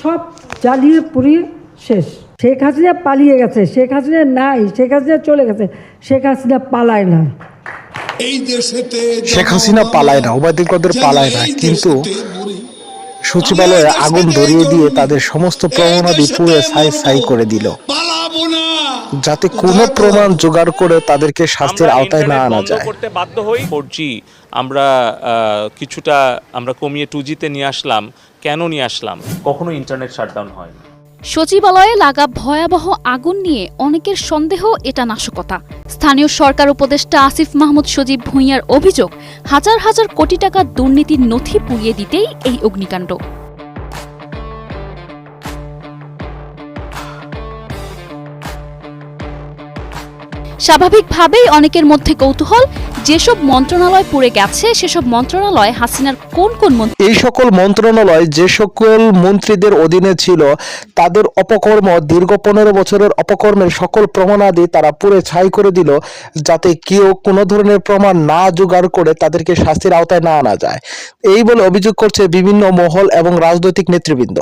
সব জ্বালিয়ে পুড়িয়ে শেষ। শেখ হাসিনা পালিয়ে গেছে শেখ হাসিনা নাই শেখ হাসিনা চলে গেছে শেখ হাসিনা পালায় না। এই দেশেতে শেখ হাসিনা পালায় না ওবায়দুল কাদের পালায় না কিন্তু সচিবালয়ে আগুন ধরিয়ে দিয়ে তাদের সমস্ত প্রমাণাদি পুড়ে ছাই ছাই করে দিল। যাতে কোনো প্রমাণ জোগাড় করে তাদেরকে শাস্তির আওতায় না আনা যায়। করতে বাধ্য হই। ফোরজি আমরা কিছুটা আমরা কমিয়ে টু জিতে নিয়ে আসলাম। কেন নিয়ে আসলাম? কখনো ইন্টারনেট শাটডাউন হয়নি। সচিবালয়ে লাগা ভয়াবহ আগুন নিয়ে অনেকের সন্দেহ এটা নাশকতা। স্থানীয় সরকার উপদেষ্টা আসিফ মাহমুদ সজীব ভূঁইয়ার অভিযোগ হাজার হাজার কোটি টাকা দুর্নীতির নথি পুড়িয়ে দিতেই এই অগ্নিকাণ্ড। স্বাভাবিকভাবেই অনেকের মধ্যে কৌতূহল, যেসব মন্ত্রণালয় পুড়ে গেছে, সেসব মন্ত্রণালয় হাসিনার কোন কোন মন্ত্রী এই সকল মন্ত্রণালয় যে সকল মন্ত্রীদের অধীনে ছিল, তাদের অপকর্ম দীর্ঘ পনেরো বছরের অপকর্মের সকল প্রমাণাদি তারা পুরে ছাই করে দিল, যাতে কেউ কোনো ধরনের প্রমাণ না জোগাড় করে তাদেরকে শাস্তির আওতায় না আনা যায়। এই বলে অভিযোগ করছে বিভিন্ন মহল এবং রাজনৈতিক নেতৃবৃন্দ।